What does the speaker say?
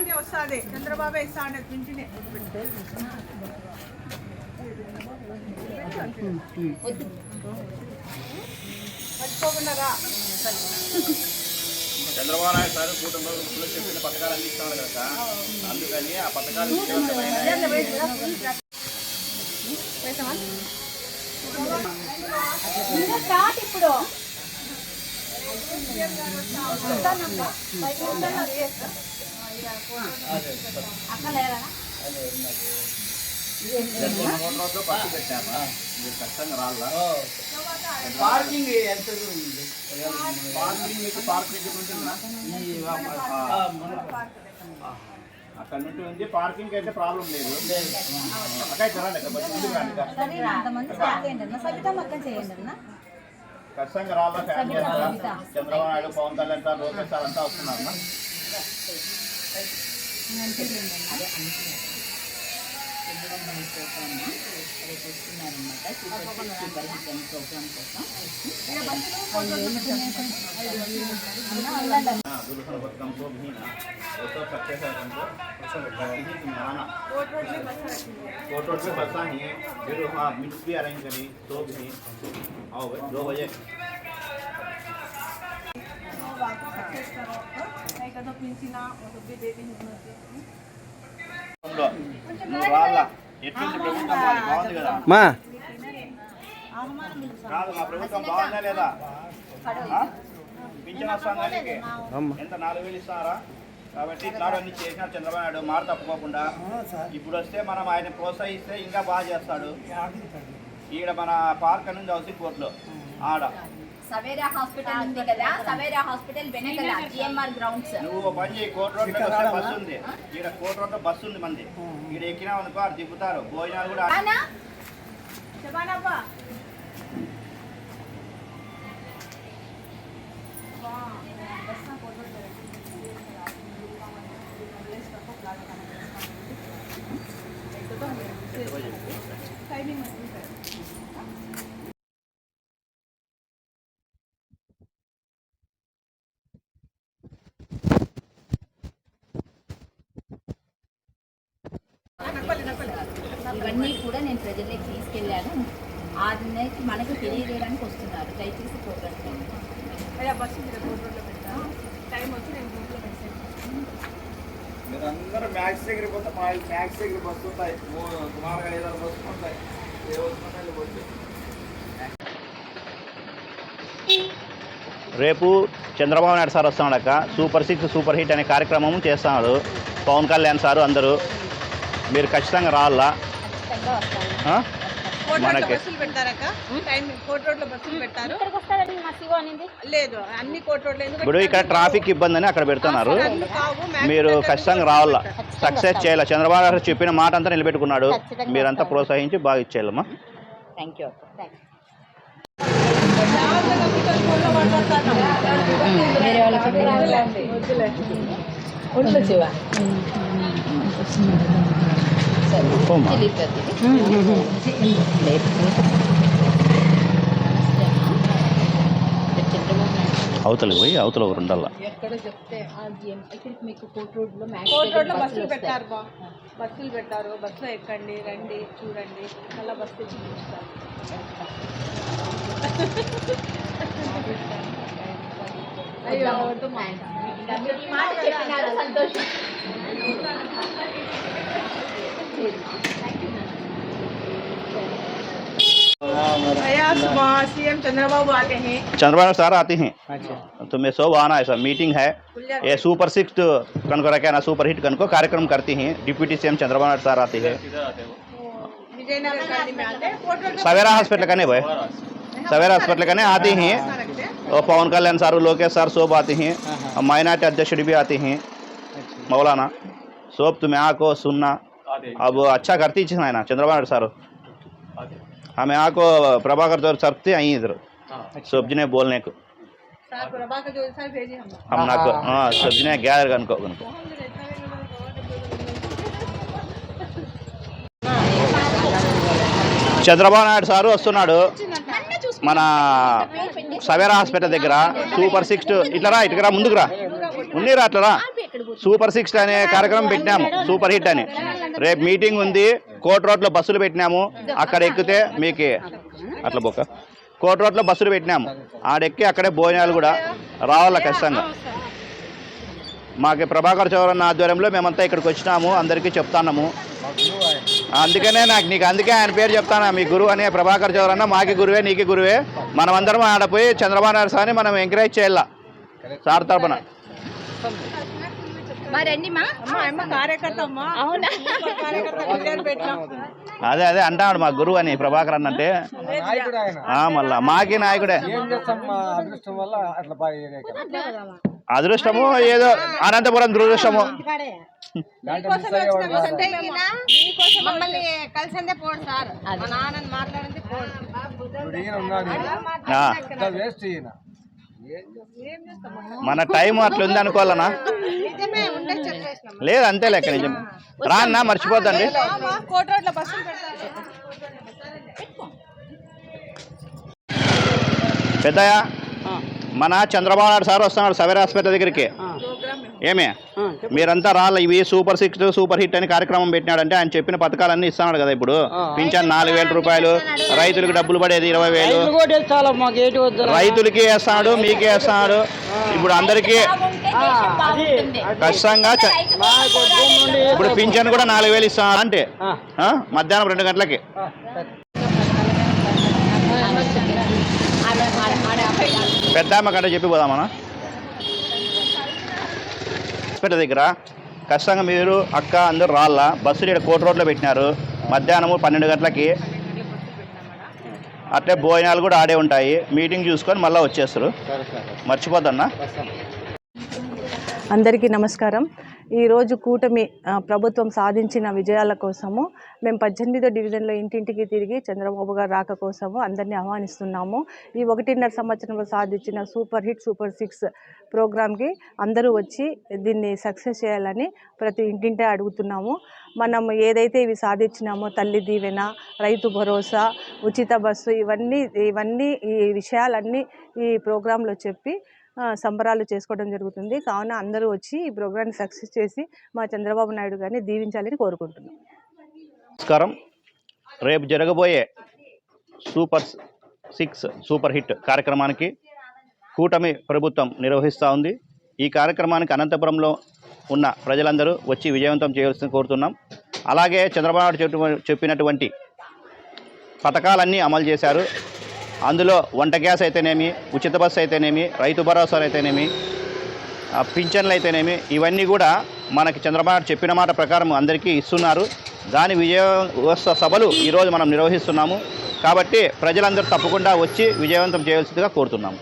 పింఛనే వస్తుంది. చంద్రబాబే ఇస్తా అనేది పింఛనే మర్చిపోకుండా చంద్రబాబు నాయుడు సార్ కూటమి ప్రభుత్వంలో చెప్పిన పథకాలు అందిస్తున్నాడు కదా అందుకని ఆ పథకాలు ఇప్పుడు. అక్క రాళ్ళ పార్కింగ్ ఎంత ఉంది? పార్కింగ్ మీకు పార్క్ దగ్గర ఉంటుందా? ఈ ఆ, అక్కడ నుండి ఉంది. పార్కింగ్ అయితే ప్రాబ్లం లేదు. అక్కడ చూడండి ఖచ్చితంగా అంతా చంద్రబాబు నాయుడు పవన్ కళ్యాణ్ సార్ లోకేష్ సార్ అంతా వస్తున్నారు అన్న. हाँ, दुल्हन बदकम को भी ना वो तो सक्सेस है हमको किसी तुम्हारा कोट रोड पे बसा ही है फिर हाँ मिक्स भी अरेंज करी तो भी आओ भाई दो बजे మా కాదు మా ప్రభుత్వం బాగుందా లేదా? పింఛన్ ఎంత నాలుగు వేలు ఇస్తారా కాబట్టి అన్ని చంద్రబాబు నాయుడు మాట తప్పుకోకుండా ఇప్పుడు వస్తే మనం ఆయన ప్రోత్సహిస్తే ఇంకా బాగా చేస్తాడు. ఈడ మన పార్క్ నుంచి హౌసింగ్ కోర్టులో. ఆడ. సవేరా హాస్పిటల్ ఉంది కదా సవేరా హాస్పిటల్ వెనకల జిఎంఆర్ గ్రౌండ్స్ నువ్వు పని చేయి కోర్టు ఉంది. కోర్టు రోడ్లో బస్సు ఉంది మంది. ఈడ ఎక్కినావు అనుకో ఆడ దిగుతారు. భోజనాలు కూడా ఇవన్నీ కూడా నేను ప్రజల్లోకి తీసుకెళ్ళాను. ఆడికి మనకు తెలియజేయడానికి వస్తున్నారు. దయచేసి మీరందరూ మ్యాక్స్ దగ్గర పోతే మా మ్యాక్స్ దగ్గర బస్సు ఉంటాయి. సుమారుగా బస్సులు ఉంటాయి. ఏ వస్తున్నాయి రేపు చంద్రబాబు నాయుడు సార్ వస్తున్నాడక్క. సూపర్ సిక్స్ సూపర్ హిట్ అనే కార్యక్రమం చేస్తున్నాడు. పవన్ కళ్యాణ్ సారు అందరూ. మీరు ఖచ్చితంగా రోడ్లో మనకి ఇప్పుడు ఇక్కడ ట్రాఫిక్ ఇబ్బంది అని అక్కడ పెడుతున్నారు. మీరు ఖచ్చితంగా రావాలా? సక్సెస్ చేయాలి? చంద్రబాబు నాయుడు చెప్పిన మాట అంతా నిలబెట్టుకున్నాడు. మీరంతా ప్రోత్సహించి బాగా ఇచ్చేయాలమ్మా. Thank you. వేరే వాళ్ళకి అవతలకి పోయి అవతల ఒకరు ఉండాలా ఎక్కడ చెప్తే ఇక్కడికి మీకు కోర్ట్ రోడ్లో కోర్టు రోడ్లో బస్సులు పెట్టారు బా బస్సులు పెట్టారు. బస్సులో ఎక్కండి రండి చూడండి. మళ్ళీ బస్సు తెచ్చి అయ్యో వద్దు మా. సంతోషం. चंद्रबाबू सर आते हैं। तो मैं सब आना है सर। मीटिंग है। ये सुपर सिक्स कनको क्या ना सुपर हिट कनको कार्यक्रम करती हैं। डिप्यूटी सीएम चंद्रबाबू सर आते हैं। सवेरा हॉस्पिटल कने भाई। सवेरा हॉस्पिटल कने आती हैं। और पवन कल्याण सर लोग सर सब आते हैं। और अध्यक्ष भी आते हैं। मौलाना सब तुम्हें आको सुनना। अब अच्छा करती चीज है ना चंद्रबाबू नायडू सर हमें आको प्रभाकर सर सरते आई इधर सब जने बोलने को साहब प्रभाकर जो सर भेजे हम हम ना को हाँ सब जने ग्यारह कनको कनको చంద్రబాబు నాయుడు సారు వస్తున్నాడు మన సవేరా హాస్పిటల్ దగ్గర సూపర్ సిక్స్ ఇట్లా రా ఇటుకు రా ముందుకు రా ఉన్నీరా అట్లా రా సూపర్ సిక్స్ అనే కార్యక్రమం పెట్టినాము. సూపర్ హిట్ అని. రేపు మీటింగ్ ఉంది. కోట్ రోడ్లో బస్సులు పెట్టినాము. అక్కడ ఎక్కితే మీకు. అట్లా బొక్క. కోట్ రోడ్లో బస్సులు పెట్టినాము. ఆడెక్కి అక్కడే భోజనాలు కూడా రావాల ఖచ్చితంగా. మాకు ప్రభాకర్ చౌరన్న ఆధ్వర్యంలో మేమంతా ఇక్కడికి వచ్చినాము. అందరికీ చెప్తాన్నాము. అందుకనే నాకు నీకు అందుకే ఆయన పేరు చెప్తాను మీ గురువు అనే ప్రభాకర్ చౌరన్న మాకి గురువే నీకు గురువే. మనమందరం ఆడపోయి చంద్రబాబు నాయుడు సార్ని మనం ఎంకరేజ్ చేయాల? సార్ తరపున. మరండి మా అమ్మ అమ్మ కార్యకర్త అమ్మ. అవునా? కార్యకర్త విజయాన్ని పెట్టినాం అదే అదే అంటాడు మా గురువు అని ప్రభాకర్ అన్న అంటే. నాయకుడు ఆయన ఆ, మళ్ళా మాకి నాయకుడే. ఏం చేస్తాం మా అదృష్టం వల్ల అట్లా బాగా ఏరియా కదా. అదృష్టము ఏదో అనంతపురం దురదృష్టము. మాట్లాడింది మన టైం అట్లా ఉంది అనుకోవాలనా? లేదు అంతే లెక్క నిజం. రాన్నా మర్చిపోద్దండి. కోట రోడ్ల బస్సులు పెడతారు. పెద్దయ్య మన చంద్రబాబు నాయుడు సార్ వస్తున్నాడు సవేర హాస్పిటల్ దగ్గరికి. ఏమే? మీరంతా రాళ్ళ ఇవి సూపర్ సిక్స్ సూపర్ హిట్ అని కార్యక్రమం పెట్టినాడంటే ఆయన చెప్పిన పథకాలన్నీ ఇస్తున్నాడు కదా ఇప్పుడు పింఛన్ నాలుగు వేల రూపాయలు రైతులకు డబ్బులు పడేది ఇరవై వేలు రైతులకి వేస్తాడు మీకే వేస్తాడు ఇప్పుడు అందరికీ ఖచ్చితంగా ఇప్పుడు పింఛన్ కూడా నాలుగు వేలు ఇస్తాడు అంటే ఆ? మధ్యాహ్నం రెండు గంటలకి ఆడ ఆడ ఆడ పెద్ద అమ్మ కంటే చెప్పి పోదామన్నా హాస్పిటల్ దగ్గర ఖచ్చితంగా మీరు అక్క అందరూ రాళ్ళ. బస్సులు ఇక్కడ కోట రోడ్లో పెట్టినారు. మధ్యాహ్నము పన్నెండు గంటలకి. అట్లే భోజనాలు కూడా ఆడే ఉంటాయి. మీటింగ్ చూసుకొని మళ్ళీ వచ్చేస్తారు. మర్చిపోద్దన్నా. అందరికీ నమస్కారం. ఈరోజు కూటమి ప్రభుత్వం సాధించిన విజయాల కోసము మేము పద్దెనిమిదో డివిజన్లో ఇంటింటికి తిరిగి చంద్రబాబు గారు రాక కోసము అందరినీ ఆహ్వానిస్తున్నాము. ఈ ఒకటిన్నర సంవత్సరంలో సాధించిన సూపర్ హిట్ సూపర్ సిక్స్ ప్రోగ్రామ్కి అందరూ వచ్చి దీన్ని సక్సెస్ చేయాలని ప్రతి ఇంటింటే అడుగుతున్నాము. మనం ఏదైతే ఇవి సాధించినామో తల్లి దీవెన రైతు భరోసా ఉచిత బస్సు ఇవన్నీ ఇవన్నీ ఈ విషయాలన్నీ ఈ ప్రోగ్రాంలో చెప్పి సంబరాలు చేసుకోవడం జరుగుతుంది. కావున అందరూ వచ్చి ఈ ప్రోగ్రాన్ని సక్సెస్ చేసి మా చంద్రబాబు నాయుడు గారిని దీవించాలని కోరుకుంటున్నాం. నమస్కారం. రేపు జరగబోయే సూపర్ సిక్స్ సూపర్ హిట్ కార్యక్రమానికి కూటమి ప్రభుత్వం నిర్వహిస్తూ ఉంది. ఈ కార్యక్రమానికి అనంతపురంలో ఉన్న ప్రజలందరూ వచ్చి విజయవంతం చేయవలసింది కోరుతున్నాం. అలాగే చంద్రబాబు నాయుడు చెప్పినటువంటి పథకాలన్నీ అమలు చేశారు. అందులో వంట గ్యాస్ అయితేనేమి ఉచిత బస్సు అయితేనేమి రైతు భరోసా అయితేనేమి పింఛన్లు అయితేనేమి ఇవన్నీ కూడా మనకి చంద్రబాబు చెప్పిన మాట ప్రకారం అందరికీ ఇస్తున్నారు. దాని విజయోత్సవ సభలు ఈరోజు మనం నిర్వహిస్తున్నాము. కాబట్టి ప్రజలందరూ తప్పకుండా వచ్చి విజయవంతం చేయాల్సిందిగా కోరుతున్నాము.